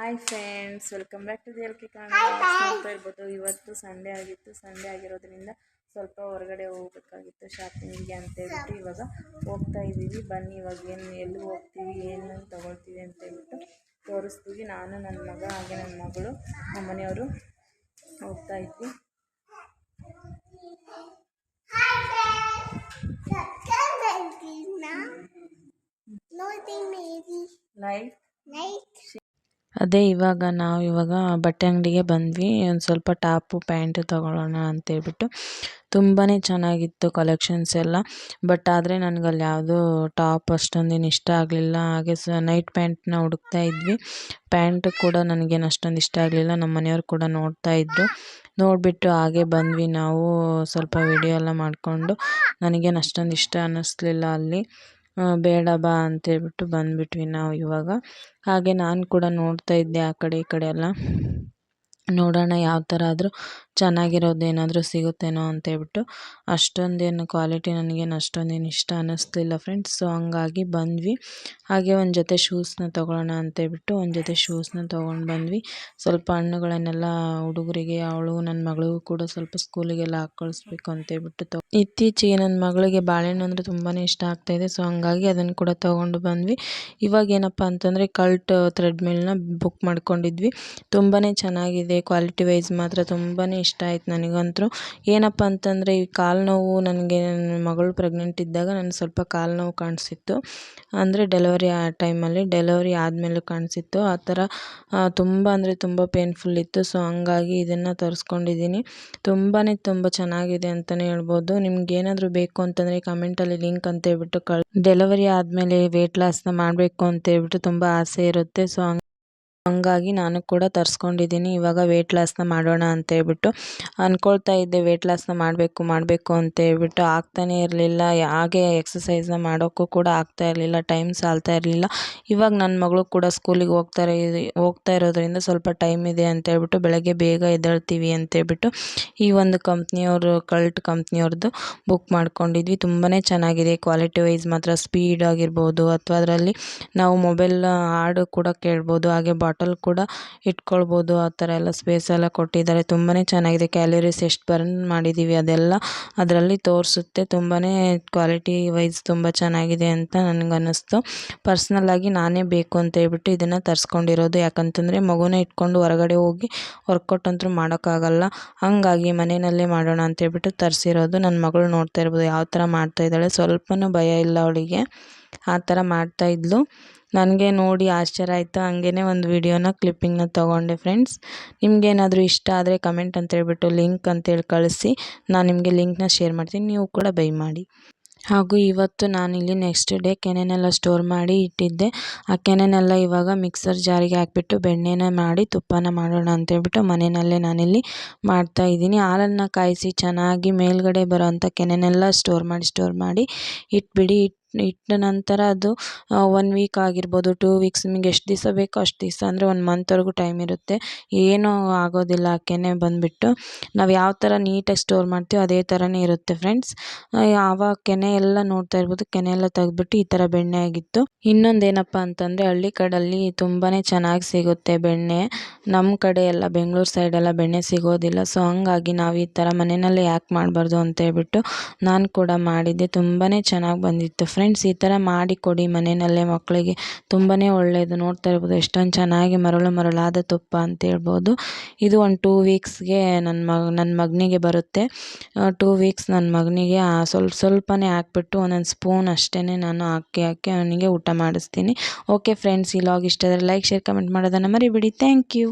Hi friends welcome back to the L K Kannada ಇರ್ಬೋದು ಇವತ್ತು Sunday ಆಗಿತ್ತು. Sunday ಆಗಿರೋದ್ರಿಂದ ಸ್ವಲ್ಪ ಹೊರಗಡೆ ಹೋಗ್ಬೇಕಾಗಿತ್ತು ಶಾಪಿಂಗಿಗೆ ಅಂತ ಹೇಳ್ಬಿಟ್ಟು ಇವಾಗ ಹೋಗ್ತಾ ಇದ್ದೀವಿ. ಬನ್ನಿ ಇವಾಗ ಏನು ಎಲ್ಲಿ ಹೋಗ್ತೀವಿ ಏನು ತೊಗೊಳ್ತೀವಿ ಅಂತ ಹೇಳ್ಬಿಟ್ಟು ತೋರಿಸ್ತೀವಿ. ನಾನು ನನ್ನ ಮಗ ಹಾಗೆ ನನ್ನ ಮಗಳು ನಮ್ಮ ಮನೆಯವರು ಹೋಗ್ತಾ ಇದ್ವಿ. ಲೈಟ್ ಅದೇ ಇವಾಗ ನಾವು ಇವಾಗ ಬಟ್ಟೆ ಅಂಗಡಿಗೆ ಬಂದ್ವಿ. ಒಂದು ಸ್ವಲ್ಪ ಟಾಪು, ಪ್ಯಾಂಟು ತೊಗೊಳ್ಳೋಣ ಅಂತೇಳ್ಬಿಟ್ಟು ತುಂಬಾ ಚೆನ್ನಾಗಿತ್ತು ಕಲೆಕ್ಷನ್ಸ್ ಎಲ್ಲ. ಬಟ್ ಆದರೆ ಅಲ್ಲಿ ಯಾವುದೂ ಟಾಪ್ ಅಷ್ಟೊಂದೇನು ಇಷ್ಟ ಆಗಲಿಲ್ಲ. ಹಾಗೆ ಸ ನೈಟ್ ಪ್ಯಾಂಟ್ನ ಹುಡುಕ್ತಾ ಇದ್ವಿ. ಪ್ಯಾಂಟ್ ಕೂಡ ನನಗೇನು ಅಷ್ಟೊಂದು ಇಷ್ಟ ಆಗಲಿಲ್ಲ. ನಮ್ಮ ಮನೆಯವ್ರು ಕೂಡ ನೋಡ್ತಾ ಇದ್ದರು ನೋಡಿಬಿಟ್ಟು ಹಾಗೆ ಬಂದ್ವಿ ನಾವು. ಸ್ವಲ್ಪ ವಿಡಿಯೋ ಎಲ್ಲ ಮಾಡಿಕೊಂಡು. ನನಗೇನು ಅಷ್ಟೊಂದು ಇಷ್ಟ ಅನ್ನಿಸ್ಲಿಲ್ಲ ಅಲ್ಲಿ. ಬೇಡ ಬಾ ಅಂತೇಳ್ಬಿಟ್ಟು ಬಂದ್ಬಿಟ್ವಿ ನಾವು ಇವಾಗ. ಹಾಗೆ ನಾನು ಕೂಡ ನೋಡ್ತಾ ಇದ್ದೆ ಆ ಕಡೆ ಈ ಕಡೆ ಎಲ್ಲ. ನೋಡೋಣ ಯಾವ ಥರ ಆದರೂ ಚೆನ್ನಾಗಿರೋದು ಏನಾದರೂ ಸಿಗುತ್ತೇನೋ ಅಂತೇಳ್ಬಿಟ್ಟು ಅಷ್ಟೊಂದೇನು ಕ್ವಾಲಿಟಿ ನನಗೇನು ಅಷ್ಟೊಂದೇನು ಇಷ್ಟ ಅನ್ನಿಸ್ಲಿಲ್ಲ ಫ್ರೆಂಡ್ಸ್. ಸೊ ಹಂಗಾಗಿ ಬಂದ್ವಿ. ಹಾಗೆ ಒಂದು ಜೊತೆ ಶೂಸ್ನ ತೊಗೊಳ್ಳೋಣ ಅಂತೇಳ್ಬಿಟ್ಟು ಒಂದು ಜೊತೆ ಶೂಸ್ನ ತೊಗೊಂಡು ಬಂದ್ವಿ. ಸ್ವಲ್ಪ ಹಣ್ಣುಗಳನ್ನೆಲ್ಲ ಹುಡುಗರಿಗೆ, ಅವಳು ನನ್ನ ಮಗಳಿಗೂ ಕೂಡ ಸ್ವಲ್ಪ ಸ್ಕೂಲಿಗೆಲ್ಲ ಹಾಕ್ಕೊಳಿಸ್ಬೇಕು ಅಂತೇಳ್ಬಿಟ್ಟು ತೊ, ಇತ್ತೀಚೆಗೆ ನನ್ನ ಮಗಳಿಗೆ ಬಾಳೆಹಣ್ಣು ಅಂದರೆ ತುಂಬಾ ಇಷ್ಟ ಆಗ್ತಾಯಿದೆ ಸೊ ಹಂಗಾಗಿ ಅದನ್ನು ಕೂಡ ತೊಗೊಂಡು ಬಂದ್ವಿ. ಇವಾಗ ಏನಪ್ಪ ಅಂತಂದರೆ ಕಲ್ಟ್ ಥ್ರೆಡ್ಮಿಲ್ನ ಬುಕ್ ಮಾಡ್ಕೊಂಡಿದ್ವಿ. ತುಂಬಾ ಚೆನ್ನಾಗಿದೆ ಕ್ವಾಲಿಟಿ ವೈಸ್ ಮಾತ್ರ ತುಂಬಾ ಇಷ್ಟ ಆಯ್ತು ನನಗಂತೂ. ಏನಪ್ಪ ಅಂತಂದರೆ, ಈ ಕಾಲು ನೋವು ನನಗೆ ನನ್ನ ಮಗಳು ಪ್ರೆಗ್ನೆಂಟ್ ಇದ್ದಾಗ ನನಗೆ ಸ್ವಲ್ಪ ಕಾಲು ನೋವು ಕಾಣಿಸಿತ್ತು. ಅಂದರೆ ಡೆಲಿವರಿ ಆ ಟೈಮಲ್ಲಿ ಡೆಲಿವರಿ ಆದಮೇಲೆ ಕಾಣಿಸಿತ್ತು. ಆ ಥರ ತುಂಬ ಅಂದರೆ ತುಂಬ ಪೇನ್ಫುಲ್ ಇತ್ತು. ಸೊ ಹಂಗಾಗಿ ಇದನ್ನು ತರಿಸ್ಕೊಂಡಿದ್ದೀನಿ ತುಂಬಾ ತುಂಬ ಚೆನ್ನಾಗಿದೆ ಅಂತಲೇ ಹೇಳ್ಬೋದು. ನಿಮ್ಗೆ ಏನಾದರೂ ಬೇಕು ಅಂತಂದರೆ ಕಮೆಂಟಲ್ಲಿ ಲಿಂಕ್ ಅಂತ ಹೇಳ್ಬಿಟ್ಟು ಕಳ್ ಡೆಲಿವರಿ ಆದಮೇಲೆ ವೆಯ್ಟ್ ಲಾಸ್ನ ಮಾಡಬೇಕು ಅಂತ ಹೇಳ್ಬಿಟ್ಟು ತುಂಬ ಆಸೆ ಇರುತ್ತೆ. ಸೊ ಹಂಗಾಗಿ ನಾನು ಕೂಡ ತರಿಸ್ಕೊಂಡಿದ್ದೀನಿ. ಇವಾಗ ವೆಯ್ಟ್ ಲಾಸ್ನ ಮಾಡೋಣ ಅಂತೇಳ್ಬಿಟ್ಟು ಅಂದ್ಕೊಳ್ತಾ ಇದ್ದೆ. ವೆಯ್ಟ್ ಲಾಸ್ನ ಮಾಡಬೇಕು ಮಾಡಬೇಕು ಅಂತೇಳ್ಬಿಟ್ಟು ಆಗ್ತಾನೇ ಇರಲಿಲ್ಲ. ಹಾಗೆ ಎಕ್ಸಸೈಸ್ನ ಮಾಡೋಕ್ಕೂ ಕೂಡ ಆಗ್ತಾ ಇರಲಿಲ್ಲ. ಟೈಮ್ ಸಾಲ್ತಾ ಇರಲಿಲ್ಲ. ಇವಾಗ ನನ್ನ ಮಗಳು ಕೂಡ ಸ್ಕೂಲಿಗೆ ಹೋಗ್ತಾರೆ, ಹೋಗ್ತಾ ಇರೋದ್ರಿಂದ ಸ್ವಲ್ಪ ಟೈಮ್ ಇದೆ ಅಂತೇಳ್ಬಿಟ್ಟು ಬೆಳಗ್ಗೆ ಬೇಗ ಎದ್ದೇಳ್ತೀವಿ ಅಂತೇಳ್ಬಿಟ್ಟು ಈ ಒಂದು ಕಂಪ್ನಿಯವರು ಕಲ್ಟ್ ಕಂಪ್ನಿಯವ್ರದ್ದು ಬುಕ್ ಮಾಡ್ಕೊಂಡಿದ್ವಿ. ತುಂಬಾ ಚೆನ್ನಾಗಿದೆ. ಕ್ವಾಲಿಟಿ ವೈಸ್ ಮಾತ್ರ ಸ್ಪೀಡ್ ಆಗಿರ್ಬೋದು. ಅಥವಾ ಅದರಲ್ಲಿ ನಾವು ಮೊಬೈಲ್ ಹಾಡು ಕೂಡ ಕೇಳ್ಬೋದು. ಹಾಗೆ ಬಾಟಲ್ ಕೂಡ ಇಟ್ಕೊಳ್ಬೋದು. ಆ ಥರ ಎಲ್ಲ ಸ್ಪೇಸ್ ಎಲ್ಲ ಕೊಟ್ಟಿದ್ದಾರೆ. ತುಂಬಾ ಚೆನ್ನಾಗಿದೆ. ಕ್ಯಾಲರೀಸ್ ಎಷ್ಟು ಬರ್ನ್ ಮಾಡಿದ್ದೀವಿ ಅದೆಲ್ಲ ಅದರಲ್ಲಿ ತೋರಿಸುತ್ತೆ. ತುಂಬಾ ಕ್ವಾಲಿಟಿ ವೈಸ್ ತುಂಬ ಚೆನ್ನಾಗಿದೆ ಅಂತ ನನಗನ್ನಿಸ್ತು. ಪರ್ಸ್ನಲ್ಲಾಗಿ ನಾನೇ ಬೇಕು ಅಂತ ಹೇಳ್ಬಿಟ್ಟು ಇದನ್ನು ತರಿಸ್ಕೊಂಡಿರೋದು. ಯಾಕಂತಂದರೆ ಮಗುನ ಇಟ್ಕೊಂಡು ಹೊರಗಡೆ ಹೋಗಿ ವರ್ಕೌಟ್ ಅಂತೂ ಮಾಡೋಕ್ಕಾಗಲ್ಲ. ಹಾಗಾಗಿ ಮನೆಯಲ್ಲೇ ಮಾಡೋಣ ಅಂತ ಹೇಳ್ಬಿಟ್ಟು ತರಿಸಿರೋದು. ನನ್ನ ಮಗಳು ನೋಡ್ತಾ ಇರ್ಬೋದು. ಯಾವ ಥರ ಮಾಡ್ತಾಯಿದ್ದಾಳೆ ಸ್ವಲ್ಪನೂ ಭಯ ಇಲ್ಲ ಅವಳಿಗೆ. ಆ ಥರ ಮಾಡ್ತಾಯಿದ್ಲು ನನಗೆ ನೋಡಿ ಆಶ್ಚರ್ಯ ಆಯಿತು. ಹಂಗೇ ಒಂದು ವೀಡಿಯೋನ ಕ್ಲಿಪ್ಪಿಂಗ್ನ ತೊಗೊಂಡೆ ಫ್ರೆಂಡ್ಸ್ ನಿಮಗೇನಾದರೂ ಇಷ್ಟ ಆದರೆ ಕಮೆಂಟ್ ಅಂತೇಳ್ಬಿಟ್ಟು ಲಿಂಕ್ ಅಂತೇಳಿ ಕಳಿಸಿ. ನಾನು ನಿಮಗೆ ಲಿಂಕ್ನ ಶೇರ್ ಮಾಡ್ತೀನಿ. ನೀವು ಕೂಡ ಬೈ ಮಾಡಿ. ಹಾಗೂ ಇವತ್ತು ನಾನಿಲ್ಲಿ ನೆಕ್ಸ್ಟ್ ಡೇ ಕೆನೆನೆಲ್ಲ ಸ್ಟೋರ್ ಮಾಡಿ ಇಟ್ಟಿದ್ದೆ. ಆ ಕೆನೆನೆಲ್ಲ ಇವಾಗ ಮಿಕ್ಸರ್ ಜಾರಿಗೆ ಹಾಕಿಬಿಟ್ಟು ಬೆಣ್ಣೆನ ಮಾಡಿ ತುಪ್ಪನ ಮಾಡೋಣ ಅಂತೇಳ್ಬಿಟ್ಟು ಮನೆಯಲ್ಲೇ ನಾನಿಲ್ಲಿ ಮಾಡ್ತಾ ಇದ್ದೀನಿ. ಹಾಲನ್ನು ಕಾಯಿಸಿ ಚೆನ್ನಾಗಿ ಮೇಲ್ಗಡೆ ಬರೋವಂಥ ಕೆನೆನೆಲ್ಲ ಸ್ಟೋರ್ ಮಾಡಿ ಸ್ಟೋರ್ ಮಾಡಿ ಇಟ್ಬಿಡಿ. ಇಟ್ಟು ನಂತರ ಅದು ಒನ್ ವೀಕ್ ಆಗಿರ್ಬೋದು ಟೂ ವೀಕ್ಸ್ ನಿಮಗೆ ಎಷ್ಟು ದಿವಸ ಬೇಕೋ ಅಷ್ಟು ದಿವಸ ಅಂದರೆ ಒನ್ ಮಂತ್ವರೆಗೂ ಟೈಮ್ ಇರುತ್ತೆ. ಏನೂ ಆಗೋದಿಲ್ಲ ಆ ಕೆನೆ ಬಂದುಬಿಟ್ಟು. ನಾವು ಯಾವ ಥರ ನೀಟಾಗಿ ಸ್ಟೋರ್ ಮಾಡ್ತೀವೋ ಅದೇ ಥರನೇ ಇರುತ್ತೆ ಫ್ರೆಂಡ್ಸ್ ಆವಾಗ ಕೆನೆ ಎಲ್ಲ ನೋಡ್ತಾ ಇರ್ಬೋದು, ಕೆನೆ ಎಲ್ಲ ತೆಗೆದ್ಬಿಟ್ಟು ಈ ಥರ ಬೆಣ್ಣೆ ಆಗಿತ್ತು. ಇನ್ನೊಂದು ಏನಪ್ಪ ಅಂತಂದರೆ, ಹಳ್ಳಿ ಕಡಲ್ಲಿ ತುಂಬಾ ಚೆನ್ನಾಗಿ ಸಿಗುತ್ತೆ ಬೆಣ್ಣೆ. ನಮ್ಮ ಕಡೆ ಎಲ್ಲ, ಬೆಂಗಳೂರು ಸೈಡೆಲ್ಲ ಬೆಣ್ಣೆ ಸಿಗೋದಿಲ್ಲ. ಸೊ ಹಂಗಾಗಿ ನಾವು ಈ ಥರ ಮನೆಯಲ್ಲೇ ಯಾಕೆ ಮಾಡಬಾರ್ದು ಅಂತ ಹೇಳ್ಬಿಟ್ಟು ನಾನು ಕೂಡ ಮಾಡಿದ್ದೆ. ತುಂಬಾ ಚೆನ್ನಾಗಿ ಬಂದಿತ್ತು ಫ್ರೆಂಡ್ಸ್ ಈ ಥರ ಮಾಡಿಕೊಡಿ ಮನೆಯಲ್ಲೇ ಮಕ್ಕಳಿಗೆ. ತುಂಬಾ ಒಳ್ಳೆಯದು ನೋಡ್ತಾ ಇರ್ಬೋದು. ಎಷ್ಟೊಂದು ಚೆನ್ನಾಗಿ ಮರಳು ಮರಳಾದ ತುಪ್ಪ ಅಂತ ಹೇಳ್ಬೋದು. ಇದು ಒಂದು ಟೂ ವೀಕ್ಸ್ಗೆ ನನ್ನ ಮಗ ನನ್ನ ಮಗನಿಗೆ ಬರುತ್ತೆ. ಟೂ ವೀಕ್ಸ್ ನನ್ನ ಮಗನಿಗೆ ಸ್ವಲ್ಪ, ಸ್ವಲ್ಪನೇ ಹಾಕ್ಬಿಟ್ಟು ಒಂದೊಂದು ಸ್ಪೂನ್ ಅಷ್ಟೇ ನಾನು ಹಾಕಿ ಹಾಕಿ ಅವನಿಗೆ ಊಟ ಮಾಡಿಸ್ತೀನಿ. ಓಕೆ ಫ್ರೆಂಡ್ಸ್ ಈ ಲಾಗ್ ಇಷ್ಟ ಆದರೆ ಲೈಕ್ ಶೇರ್ ಕಮೆಂಟ್ ಮಾಡೋದನ್ನು ಮರಿಬೇಡಿ. Thank you